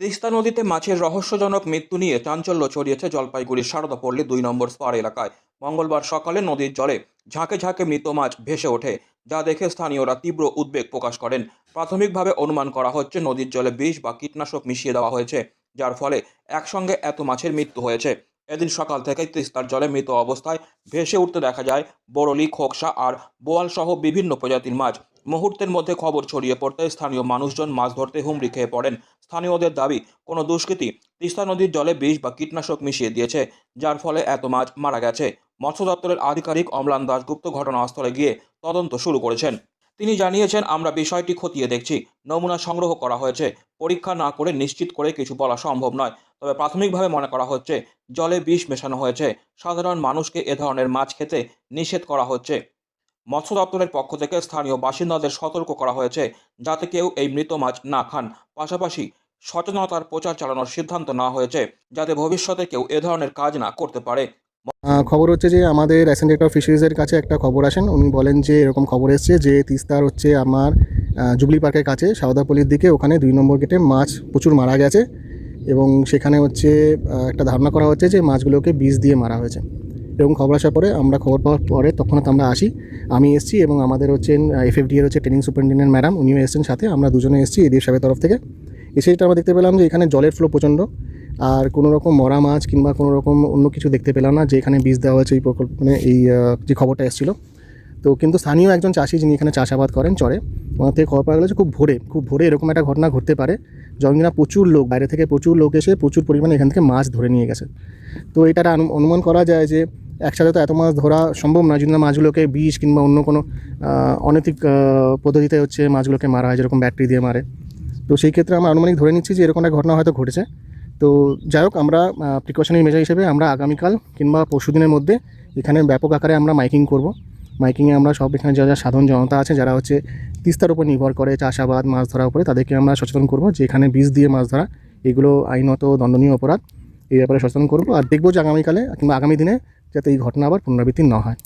তিস্তা নদীতে মাছের রহস্যজনক মৃত্যু নিয়ে চাঞ্চল্য ছড়িয়েছে জলপাইগুড়ির সারদাপল্লী দুই নম্বর স্পার এলাকায়। মঙ্গলবার সকালে নদীর জলে ঝাঁকে ঝাঁকে মৃত মাছ ভেসে ওঠে, যা দেখে স্থানীয়রা তীব্র উদ্বেগ প্রকাশ করেন। প্রাথমিকভাবে অনুমান করা হচ্ছে নদীর জলে বিষ বা কীটনাশক মিশিয়ে দেওয়া হয়েছে, যার ফলে একসঙ্গে এত মাছের মৃত্যু হয়েছে। এদিন সকাল থেকে তিস্তার জলে মৃত অবস্থায় ভেসে উঠতে দেখা যায় বরলি খোকসা আর বোয়াল সহ বিভিন্ন প্রজাতির মাছ। মুহূর্তের মধ্যে খবর ছড়িয়ে পড়তে স্থানীয় মানুষজন মাছ ধরতে হুমড়ি খেয়ে পড়েন। স্থানীয়দের দাবি, কোনো দুষ্কৃতী তিস্তা নদীর জলে বিষ বা কীটনাশক মিশিয়ে দিয়েছে, যার ফলে এত মাছ মারা গেছে। মৎস্য দপ্তরের আধিকারিক অম্লান দাশগুপ্ত ঘটনাস্থলে গিয়ে তদন্ত শুরু করেছেন। তিনি জানিয়েছেন, আমরা বিষয়টি খতিয়ে দেখছি। নমুনা সংগ্রহ করা হয়েছে। পরীক্ষা না করে নিশ্চিত করে কিছু বলা সম্ভব নয়। তবে প্রাথমিকভাবে মনে করা হচ্ছে, জলে বিষ মেশানো হয়েছে। সাধারণ মানুষকে এ ধরনের মাছ খেতে নিষেধ করা হচ্ছে। মৎস্য দপ্তরের পক্ষ থেকে স্থানীয় বাসিন্দাদের সতর্ক করা হয়েছে, যাতে কেউ এই মৃত মাছ না খান। পাশাপাশি সচেতনতার প্রচার চালানোর সিদ্ধান্ত নেওয়া হয়েছে, যাতে ভবিষ্যতে কেউ এ ধরনের কাজ না করতে পারে। খবর হচ্ছে যে আমাদের অ্যাসেন্ট অফ ফিশারিজের কাছে একটা খবর আসেন। উনি বলেন যে এরকম খবর এসছে যে তিস্তার হচ্ছে আমার জুবলি পার্কের কাছে সাউদাপল্লির দিকে, ওখানে দুই নম্বর গেটে মাছ প্রচুর মারা গেছে এবং সেখানে হচ্ছে একটা ধারণা করা হচ্ছে যে মাছগুলোকে বিষ দিয়ে মারা হয়েছে। এরকম খবর আসার পরে আমরা খবর পাওয়ার পরে তখন আমরা আসি। আমি এসেছি এবং আমাদের হচ্ছেন এফএফডি এর হচ্ছে ট্রেনিং সুপারিনটেন্ডেন্ট ম্যাডাম, উনিও এসেছেন সাথে। আমরা দুজনে এসেছি এদিক সাহেবের তরফ থেকে। এসে যেটা আমরা দেখতে পেলাম যে এখানে জলের ফ্লো প্রচণ্ড, আর কোনো রকম মরা মাছ কিংবা কোনো রকম অন্য কিছু দেখতে পেলাম না, যে এখানে বীজ দেওয়া হয়েছে এই প্রকল্প মানে এই যে খবরটা এসেছিল। তো কিন্তু স্থানীয় একজন চাষি যিনি এখানে চাষাবাদ করেন চরে, ওনার থেকে খবর পাওয়া গেলো যে খুব ভোরে খুব ভোরে এরকম একটা ঘটনা ঘটতে পারে, যখন প্রচুর লোক, বাইরে থেকে প্রচুর লোক এসে প্রচুর পরিমাণে এখান থেকে মাছ ধরে নিয়ে গেছে। তো এটা অনুমান করা যায় যে একসাথে তো এত মাছ ধরা সম্ভব না, যদি না মাছগুলোকে বিষ কিংবা অন্য কোনো অনৈতিক পদ্ধতিতে হচ্ছে মাছগুলোকে মারা হয়, যেরকম ব্যাটারি দিয়ে মারে। তো সেই ক্ষেত্রে আমরা আনুমানিক ধরে নিচ্ছি যে এরকম একটা ঘটনা হয়তো ঘটেছে। তো যাই হোক, আমরা প্রিকশনারি মেজার হিসেবে আমরা আগামীকাল কিংবা পরশু দিনের মধ্যে এখানে ব্যাপক আকারে আমরা মাইকিং করব। মাইকিংয়ে আমরা সব এখানে যারা যারা সাধারণ জনতা আছে, যারা হচ্ছে তিস্তার উপর নির্ভর করে চাষাবাদ, মাছ ধরার উপরে, তাদেরকে আমরা সচেতন করব যে এখানে বীজ দিয়ে মাছ ধরা, এগুলো আইনত দণ্ডনীয় অপরাধ, এই ব্যাপারে সচেতন করব। আর দেখব যে আগামীকালে কিংবা আগামী দিনে যাতে এই ঘটনা আবার পুনরাবৃত্তি না হয়।